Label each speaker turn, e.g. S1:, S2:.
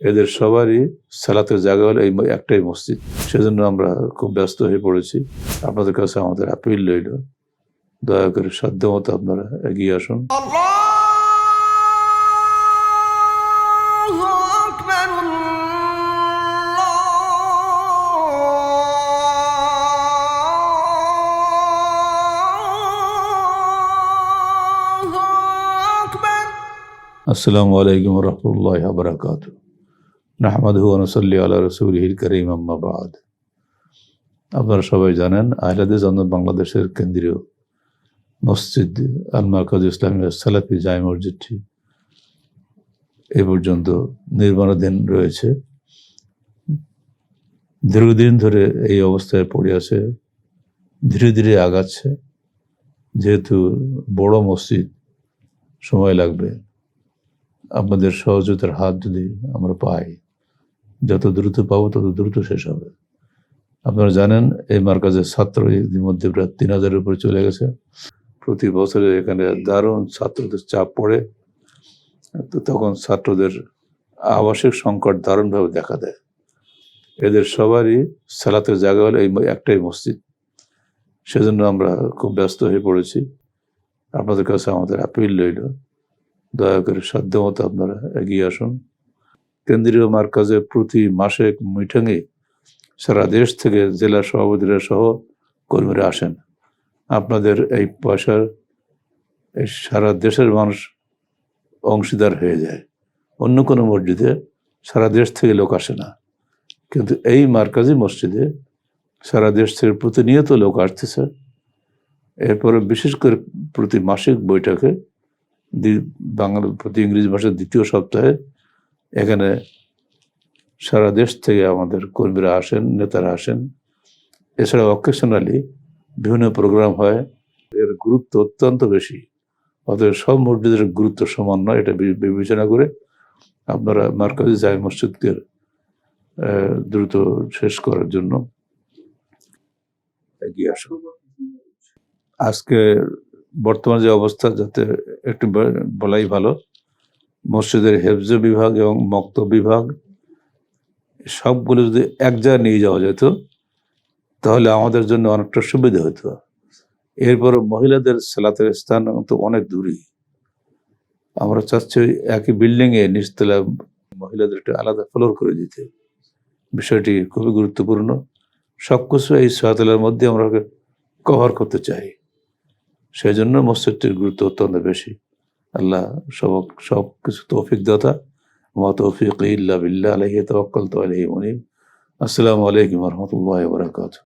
S1: এদের সবারই সালাতের জায়গা হলো এই একটাই মসজিদ। সেজন্য আমরা খুব ব্যস্ত হয়ে পড়েছি। আপনাদের কাছে আমাদের আপিল রইল। দয়া করে সাধ্য মতো আপনারা এগিয়ে আসুন। আসসালামু আলাইকুম রহমতুল্লাহ বারাকাতু নাহমাদ নসল্লি আল্লাহ রসুলহিল করিম আম্মাবাদ আপনারা সবাই জানেন, আহলাদিস আন্দোলন বাংলাদেশের কেন্দ্রীয় মসজিদ আল মার্কাজ ইসলামী সালাফি জায় মসজিদটি এ পর্যন্ত নির্মাণাধীন রয়েছে। দীর্ঘদিন ধরে এই অবস্থায় পড়ে আছে, ধীরে ধীরে আগাচ্ছে। যেহেতু বড় মসজিদ, সময় লাগবে। আপনাদের সহযোগিতার হাত যদি আমরা পাই। যত দ্রুত পাবো, তত দ্রুত শেষ হবে। আপনারা জানেন, এই মার্কাজের ছাত্র ইতিমধ্যে প্রায় তিন হাজারের উপরে চলে গেছে। প্রতি বছরে এখানে দারুণ ছাত্রদের চাপ পড়ে। তো তখন ছাত্রদের আবাসিক সংকট দারুণভাবে দেখা দেয়। এদের সবারই সালাতের জায়গা হলো এই একটাই মসজিদ। সেজন্য আমরা খুব ব্যস্ত হয়ে পড়েছি। আপনাদের কাছে আমাদের আপিল রইল। দয়া করে সাধ্য মতো আপনারা এগিয়ে আসুন। কেন্দ্রীয় মার্কাজে প্রতি মাসে মিটিংয়ে সারা দেশ থেকে জেলা সভাপতিরা সহ কর্মীরা আসেন। আপনাদের এই পয়সার এই সারা দেশের মানুষ অংশীদার হয়ে যায়। অন্য কোনো মসজিদে সারা দেশ থেকে লোক আসে না। কিন্তু এই মার্কাজি মসজিদে সারা দেশ থেকে প্রতিনিয়ত লোক আসতেছে। এরপরে বিশেষ করে প্রতি মাসিক বৈঠকে বাংলা প্রতি ইংরেজি ভাষার দ্বিতীয় সপ্তাহে এখানে সারা দেশ থেকে আমাদের কর্মীরা আসেন, নেতারা আসেন। এছাড়া অকেশনালি বিভিন্ন প্রোগ্রাম হয়। এর গুরুত্ব অত্যন্ত বেশি। অতএব সব মসজিদের গুরুত্ব সমান নয়, এটা বিবেচনা করে আপনারা মার্কাজি জায় মসজিদকে দ্রুত শেষ করার জন্য এগিয়ে আসুন। আজকে বর্তমান যে অবস্থা, যাতে একটু বলাই ভালো মসজিদের হেফজ বিভাগ এবং মক্ত বিভাগ, সবগুলো যদি এক জায়গায় নিয়ে যাওয়া যেত, তাহলে আমাদের জন্য অনেকটা সুবিধা হতো। এরপর মহিলাদের সালাতের স্থান তো অনেক দূরই। আমরা চাচ্ছি একই বিল্ডিং এ নিচতলা মহিলাদের একটা আলাদা ফ্লোর করে দিতে। বিষয়টি খুবই গুরুত্বপূর্ণ। সবকিছু এই ছয়তলার মধ্যে আমরা কভার করতে চাই। সেই জন্য মসজিদটির গুরুত্ব অত্যন্ত বেশি। আল্লাহ সব সব কিছু তৌফিক দাতা মা তৌফিক ইল্লা বিল্লাহ তবাক্কাল তো আলহি মনিম আসসালামু আলাইকুম রহমতুল্লাহ বারাকাতুহু।